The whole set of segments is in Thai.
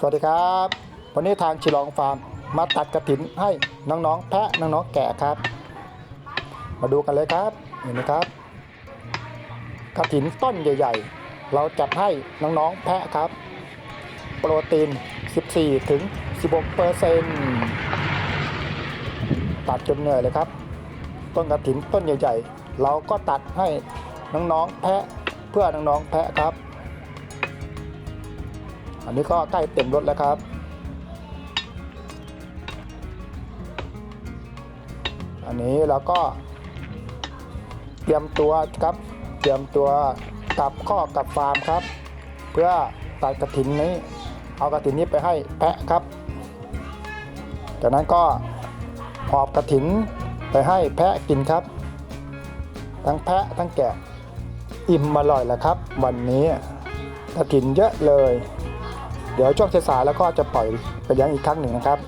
สวัสดีครับ วันนี้ทางชิลองฟาร์มมาตัดกระถินให้น้องๆ แพะน้องๆแกะครับ มาดูกันเลยครับเห็นไหมครับ กระถินต้นใหญ่ ๆ เราจัดให้น้องๆแพะครับ โปรตีน 14 ถึง 16เปอร์เซ็นต์ตัดจนเหนื่อยเลยครับ ต้นกระถินต้นใหญ่ ๆ เราก็ตัดให้น้องๆแพะเพื่อน้องๆแพะครับ อันนี้ก็ใกล้เต็มรถแล้วครับ อันนี้เราก็ เตรียมตัวครับ เตรียมตัวกลับข้อกลับฟาร์มครับ เพื่อตัดกระถินนี้ เอากระถินนี้ไปให้แพะครับ จากนั้นก็หอบกระถินไปให้แพะกินครับ ทั้งแพะทั้งแกะ อิ่มอร่อยแหละครับ วันนี้กระถินเยอะเลย เดี๋ยวช่วงสายๆแล้วก็จะปล่อยไปเลี้ยงอีกครั้งหนึ่งนะครับ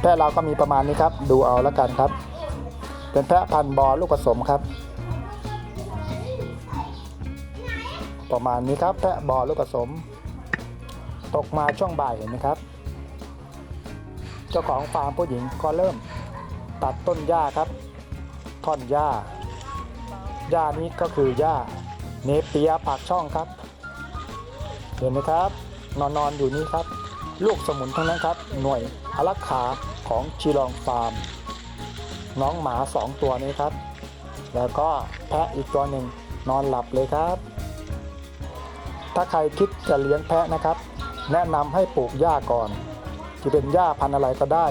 แพะเราก็มีประมาณนี้ครับ ดูเอาแล้วกันครับ เป็นแพะพันธุ์บอลูกผสมครับ ประมาณนี้ครับ แพะบอลูกผสม ตกมาช่วงบ่ายเห็นไหมครับ เจ้าของฟาร์มผู้หญิงก็เริ่ม ตัดต้นหญ้าครับ ท่อนหญ้าหญ้านี้ก็คือหญ้าเนเปียปากช่องครับ ห็นไหมครับ นอนนอนอยู่นี่ครับ ลูกสมุนทั้งนั้นครับ หน่วยอารักขาของชีลองฟาร์ม น้องหมาสองตัวนี้ครับ แล้วก็แพะอีกตัวหนึ่งนอนหลับเลยครับ ถ้าใครคิดจะเลี้ยงแพะนะครับ แนะนำให้ปลูกหญ้าก่อนจะเป็นหญ้าพันธุ์อะไรก็ได้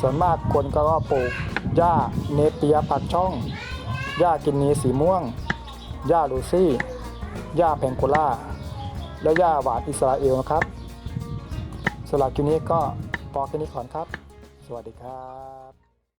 ส่วนมากคนก็ปลูกหญ้าเนเปียปักช่องหญ้ากินนีสีม่วงหญ้าลูซี่หญ้าแพงโกล่า และหญ้าหวานอิสราเอลนะครับสำหรับคลิปนี้ก็พอแค่นี้ก่อนครับ สวัสดีครับ